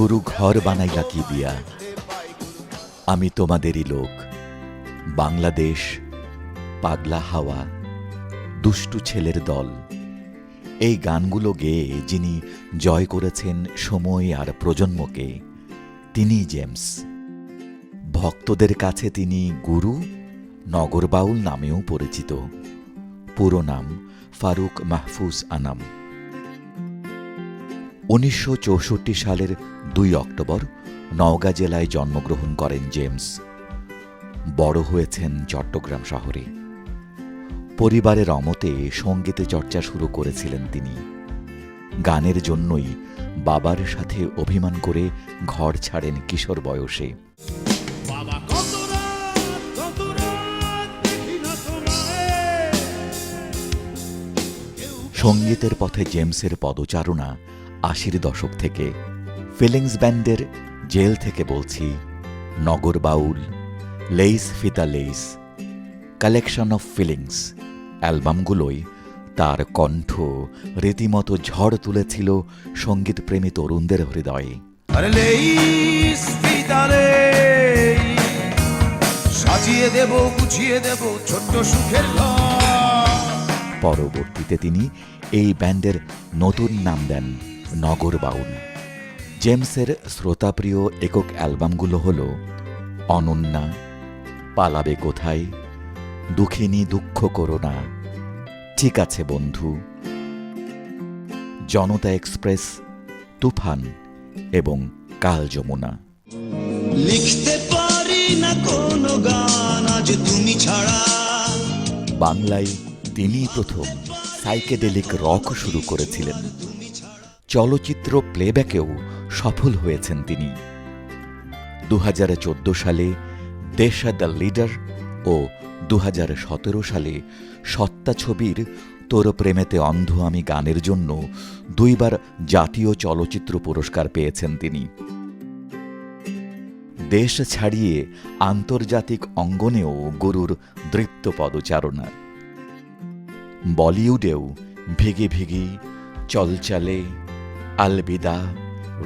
গুরু ঘর বানাইলা কি দিয়া? আমি তোমাদেরই লোক। বাংলাদেশ, পাগলা হাওয়া, দুষ্টু ছেলের দল। এই গানগুলো গেয়ে যিনি জয় করেছেন সময় আর প্রজন্মকে, তিনি জেমস। ভক্তদের কাছে তিনি গুরু, নগরবাউল নামেও পরিচিত। পুরো নাম ফারুক মাহফুজ আনাম। উনিশশো চৌষট্টি সালের দুই অক্টোবর নওগাঁ জেলায় জন্মগ্রহণ করেন জেমস। বড় হয়েছেন চট্টগ্রাম শহরে। পরিবারের অমতে সঙ্গীতে চর্চা শুরু করেছিলেন তিনি। গানের জন্যই বাবার সাথে অভিমান করে ঘর ছাড়েন কিশোর বয়সে। সঙ্গীতের পথে জেমসের পদচারণা আশির দশক থেকে। ফিলিংস ব্যান্ডের জেল থেকে বলছি Nagar Baul lace Fita lace collection of feelings অ্যালবামগুলোই তার কণ্ঠ রীতিমতো ঝড় তুলেছিল সঙ্গীতপ্রেমী তরুণদের হৃদয়ে। সাজিয়ে দেব গুছিয়ে দেব ছোট্ট সুখের পরবর্তীতে তিনি এই ব্যান্ডের নতুন নাম দেন নগর বাউল। জেমসের শ্রোতাপ্রিয় একক অ্যালবামগুলো হল অনন্যা পালাবে কোথায় দুঃখিনী দুঃখ করো না ঠিক আছে বন্ধু। জনতা এক্সপ্রেস তুফান এবং কাল যমুনা। লিখতে পারি না কোনো গান আজ তুমি ছাড়া। বাংলায় তিনিই প্রথম সাইকেডেলিক রক শুরু করেছিলেন। চলচ্চিত্র প্লেব্যাকেও সফল হয়েছেন তিনি। দু হাজার চোদ্দ সালে দেশা দ্য লিডার ও দু হাজার সতেরো সালে সত্তা ছবির তোর প্রেমেতে অন্ধ আমি গানের জন্য দুইবার জাতীয় চলচ্চিত্র পুরস্কার পেয়েছেন তিনি। দেশ ছাড়িয়ে আন্তর্জাতিক অঙ্গনেও গুরুর দৃপ্ত পদচারণা। বলিউডেও ভিগি ভিগি চলচালে আলবিদা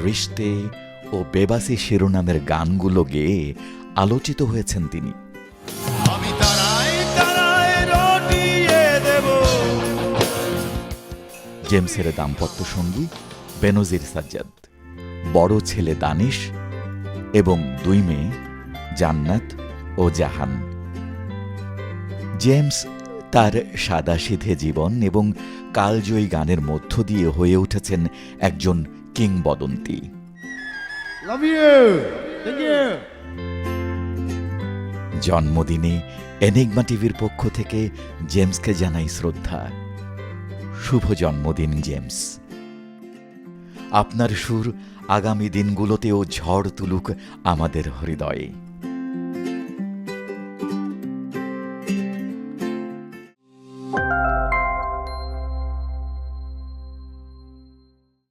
রিশতে ও বেবাসি শিরোনামের গানগুলো গেয়ে আলোচিত হয়েছেন তিনি। জেমসের দাম্পত্য সঙ্গী বেনজির সাজ্জাদ বড় ছেলে দানিশ এবং দুই মেয়ে জান্নাত ও জাহান। জেমস তার সাদাসিধে জীবন এবং কালজয়ী গানের মধ্য দিয়ে হয়ে উঠেছেন একজন কিংবদন্তি। জন্মদিনে এনিগমা টিভির পক্ষ থেকে জেমসকে জানাই শ্রদ্ধা। শুভ জন্মদিন জেমস। আপনার সুর আগামী দিনগুলোতেও ঝড় তুলুক আমাদের হৃদয়ে।